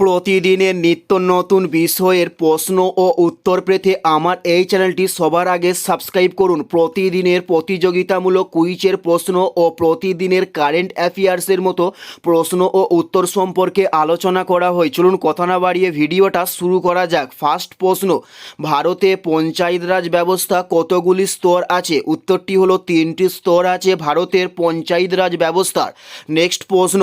প্রতিদিনের নিত্য নতুন বিষয়ের প্রশ্ন ও উত্তর পেতে আমার এই চ্যানেলটি সবার আগে সাবস্ক্রাইব করুন। প্রতিদিনের প্রতিযোগিতামূলক কুইজের প্রশ্ন ও প্রতিদিনের কারেন্ট অ্যাফেয়ার্সের মতো প্রশ্ন ও উত্তর সম্পর্কে আলোচনা করা হয়। চলুন কথা না বাড়িয়ে ভিডিওটা শুরু করা যাক। ফার্স্ট প্রশ্ন, ভারতে পঞ্চায়েত রাজ ব্যবস্থা কতগুলি স্তর আছে? উত্তরটি হলো তিনটি স্তর আছে ভারতের পঞ্চায়েত রাজ ব্যবস্থার। নেক্সট প্রশ্ন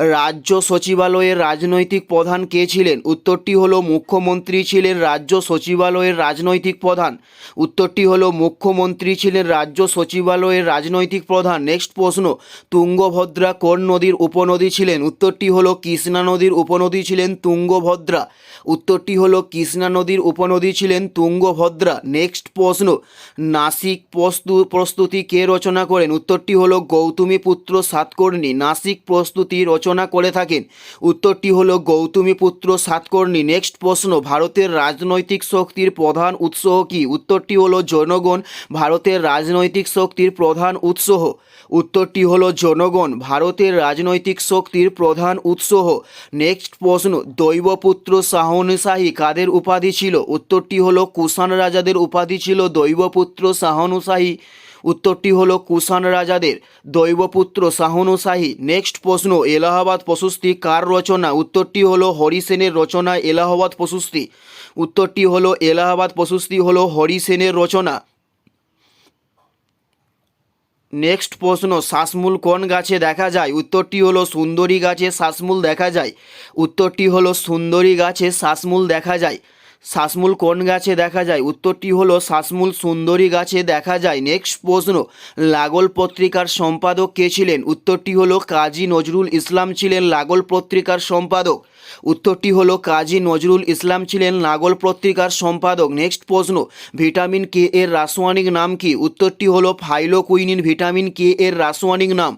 রাজ্য সচিবালয়ের রাজনৈতিক প্রধান কে ছিলেন? উত্তরটি হলো মুখ্যমন্ত্রী ছিলেন রাজ্য সচিবালয়ের রাজনৈতিক প্রধান। উত্তরটি হলো মুখ্যমন্ত্রী ছিলেন রাজ্য সচিবালয়ের রাজনৈতিক প্রধান। নেক্সট প্রশ্ন, তুঙ্গভদ্রা কোন নদীর উপনদী ছিলেন? উত্তরটি হলো কৃষ্ণা নদীর উপনদী ছিলেন তুঙ্গভদ্রা। উত্তরটি হলো কৃষ্ণা নদীর উপনদী ছিলেন তুঙ্গভদ্রা। নেক্সট প্রশ্ন, নাসিক প্রস্তু, প্রস্তুতি কে রচনা করেন? উত্তরটি হলো গৌতমী পুত্র সাতকর্ণী। নাসিক প্রস্তুতি রচনা করে থাকেন। উত্তরটি হলো, গৌতমী পুত্র সাতকর্ণী নেক্সট প্রশ্ন, ভারতের রাজনৈতিক শক্তির প্রধান উৎস কি? উত্তরটি হলো, জনগণ, ভারতের রাজনৈতিক শক্তির প্রধান উৎস উত্তরটি হলো, জনগণ, ভারতের রাজনৈতিক শক্তির প্রধান উৎস নেক্সট প্রশ্ন দৈবপুত্র শাহনুশাহী কাদের উপাধি ছিল? উত্তরটি হলো, কুষাণ রাজাদের উপাধি ছিল দৈবপুত্র শাহনুশাহী। উত্তরটি হলো কুষাণ রাজাদের। দৈবপুত্র শাহনুশাহী নেক্সট প্রশ্ন, এলাহাবাদ প্রশস্তি কার রচনা? উত্তরটি হলো হরিসেনের রচনা, এলাহাবাদ প্রশস্তি। উত্তরটি হলো এলাহাবাদ প্রশস্তি হলো হরিসেনের রচনা। নেক্সট প্রশ্ন শ্বাসমূল কোন গাছে দেখা যায়? উত্তরটি হলো সুন্দরী গাছে শ্বাসমূল দেখা যায়। উত্তরটি হলো সুন্দরী গাছে শ্বাসমূল দেখা যায়। শ্বাসমূল কোন গাছে দেখা যায়? উত্তরটি হলো শ্বাসমূল সুন্দরী গাছে দেখা যায়। নেক্সট প্রশ্ন, লাগল পত্রিকার সম্পাদক কে ছিলেন? উত্তরটি হলো কাজী নজরুল ইসলাম ছিলেন লাগল পত্রিকার সম্পাদক। উত্তরটি হলো, কাজী নজরুল ইসলাম ছিলেন লাগল পত্রিকার সম্পাদক। নেক্সট প্রশ্ন, ভিটামিন কে এর রাসায়নিক নাম কি? উত্তরটি হলো, ফাইলোকুইনিন ভিটামিন কে এর রাসায়নিক নাম।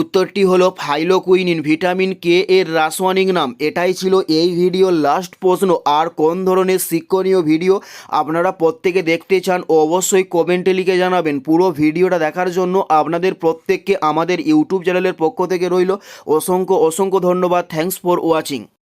উত্তরটি হলো, ফাইলোকুইনিন ভিটামিন কে এর রাসায়নিক নাম। এটাই ছিল এই ভিডিওর লাস্ট প্রশ্ন। আর কোন ধরনের শিক্ষণীয় ভিডিও আপনারা প্রত্যেকে দেখতে চান, অবশ্যই কমেন্টে লিখে জানাবেন। পুরো ভিডিওটা দেখার জন্য আপনাদের প্রত্যেককে আমাদের ইউটিউব চ্যানেলের পক্ষ থেকে রইল। অসংখ্য অসংখ্য ধন্যবাদ। Thanks for watching